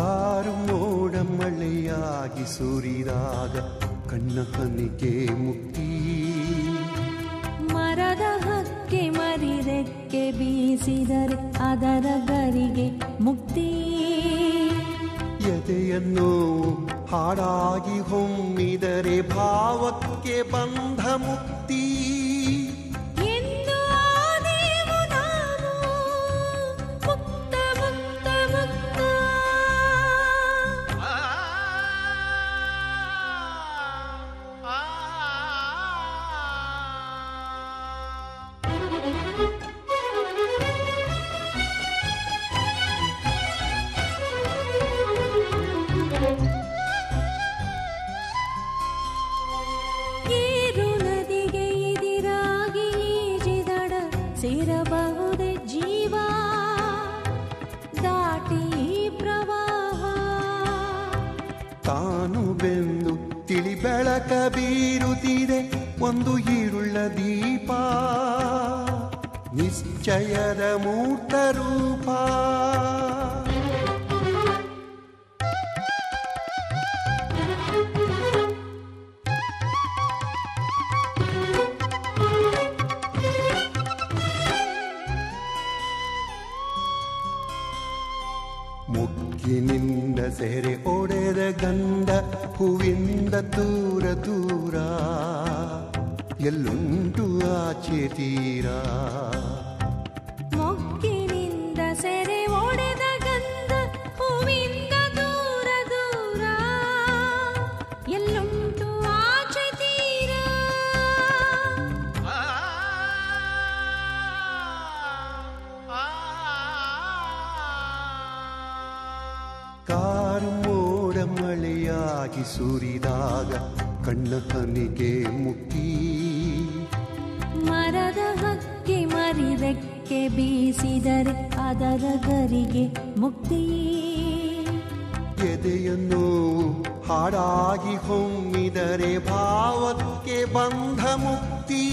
Car ಮೋಡ ಮಳೆಯಾಗಿ ಸುರಿದಾಗ ಕಣ್ಣ ಕನಿಗೆ ಮುಕ್ತಿ ಮರದ ಹಕ್ಕೆ ಮರಿರೆಕ್ಕೆ ಬೀಸಿದರೆ ಅದರ ಗರಿಗೆ ಮುಕ್ತಿ. ಎದೆಯನ್ನು ಹಾಡಾಗಿ ಹೊಮ್ಮಿದರೆ ಭಾವಕ್ಕೆ ಬಂಧ ಮುಕ್ತಿ. ಸೇರಬಹುದೇ ಜೀವ? ಬೀರುತ್ತಿದೆ ಒಂದು ಈರುಳ್ಳ ದೀಪ. ನಿಶ್ಚಯದ ಮೂರ್ತ ರೂಪ. ಮುಗ್ಗಿನಿಂದ ಸೆರೆ ಒಡೆದ ಗಂಧ ಹೂವಿಂದ ದೂರ ದೂರ. ಎಲ್ಲುಂಟು ಆಚೆ ತೀರ ಕಾರು ಮೋಡ ಮಳೆಯಾಗಿ ಸುರಿದಾಗ ಕಣ್ಣ ಹನಿಗೆ ಮುಕ್ತಿ. ಮರದ ಹಕ್ಕಿ ಮರಿದಕ್ಕೆ ಬೀಸಿದರೆ ಅದರ ಗರಿಗೆ ಮುಕ್ತಿ. ಎದೆಯನ್ನು ಹಾಡಾಗಿ ಹೊಮ್ಮಿದರೆ ಭಾವಕ್ಕೆ ಬಂಧ ಮುಕ್ತಿ.